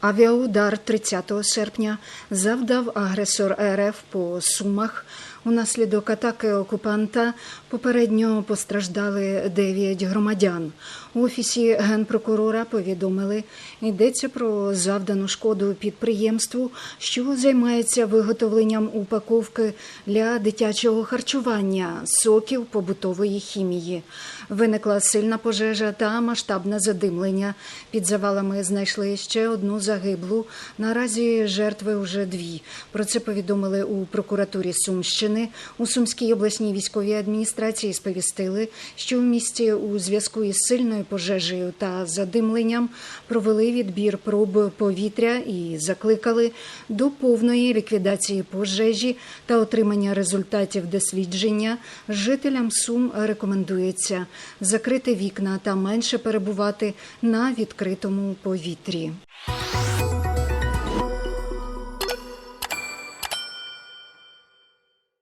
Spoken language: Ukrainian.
Авіаудар 30 серпня завдав агресор РФ по Сумах. Унаслідок атаки окупанта попередньо постраждали 9 громадян. У офісі генпрокурора повідомили, йдеться про завдану шкоду підприємству, що займається виготовленням упаковки для дитячого харчування, соків побутової хімії. Виникла сильна пожежа та масштабне задимлення. Під завалами знайшли ще одну загиблу. Наразі жертви вже дві. Про це повідомили у прокуратурі Сумщини. У Сумській обласній військовій адміністрації сповістили, що в місті у зв'язку із сильною пожежею та задимленням провели відбір проб повітря і закликали до повної ліквідації пожежі та отримання результатів дослідження. Жителям Сум рекомендується закрити вікна та менше перебувати на відкритому повітрі.